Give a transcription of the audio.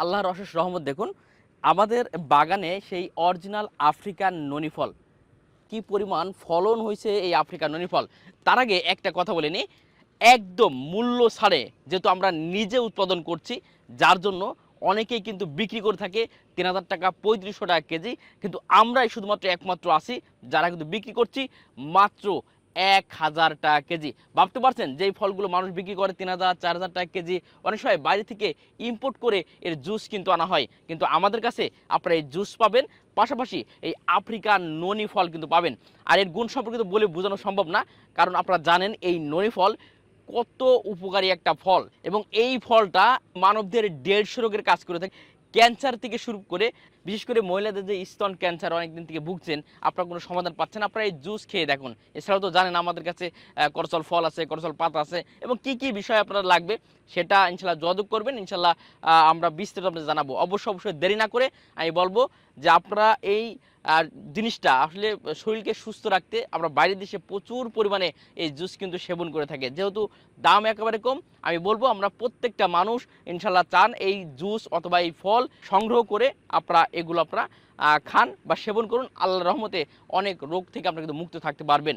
আল্লাহর অশেষ রহমত দেখুন, আমাদের বাগানে সেই অরিজিনাল আফ্রিকান ননি ফল কি পরিমাণ ফলন হয়েছে এই আফ্রিকান ননি ফল তার আগে একটা কথা বলে নিই, একদম মূল্য ছাড়ে যেহেতু আমরা নিজে উৎপাদন করছি, যার জন্য অনেকেই কিন্তু বিক্রি করে থাকে তিন হাজার টাকা, পঁয়ত্রিশশো টাকা কেজি, কিন্তু আমরাই শুধুমাত্র একমাত্র আসি যারা কিন্তু বিক্রি করছি, মাত্র এক হাজার টাকা কেজি। ভাবতে পারছেন, যেই ফলগুলো মানুষ বিক্রি করে তিন হাজার, চার হাজার টাকা কেজি, অনেক সময় বাইরে থেকে ইম্পোর্ট করে এর জুস কিন্তু আনা হয়। কিন্তু আমাদের কাছে আপনারা এই জুস পাবেন, পাশাপাশি এই আফ্রিকান ননি ফল কিন্তু পাবেন। আর এর গুণ সম্পর্কে তো বলে বোঝানো সম্ভব না, কারণ আপনারা জানেন এই ননি ফল কত উপকারী একটা ফল। এবং এই ফলটা মানবদের দেড়শো রোগের কাজ করে থাকে। ক্যান্সার থেকে শুরু করে, বিশেষ করে মহিলাদের যে স্তন ক্যান্সার অনেকদিন থেকে ভুগছেন, আপনার কোনো সমাধান পাচ্ছেন আপনারা এই জুস খেয়ে দেখুন। এছাড়াও তো জানেন আমাদের কাছে করচল ফল আছে, করচল পাতা আছে, এবং কি কি বিষয় আপনার লাগবে সেটা ইনশাল্লাহ যোগাযোগ করবেন। ইনশাল্লাহ আমরা বিস্তারিত আপনাদের জানাব। অবশ্যই অবশ্যই দেরি না করে আমি বলব যে আপনারা এই জিনিসটা আসলে শরীরকে সুস্থ রাখতে আমরা বাইরের দেশে প্রচুর পরিমাণে এই জুস কিন্তু সেবন করে থাকে। যেহেতু দাম একেবারে কম, আমি বলব আমরা প্রত্যেকটা মানুষ ইনশাল্লাহ চান এই জুস অথবা এই ফল সংগ্রহ করে আপনারা এগুলো আপনারা খান বা সেবন করুন। আল্লাহ রহমতে অনেক রোগ থেকে আপনারা কিন্তু মুক্ত থাকতে পারবেন।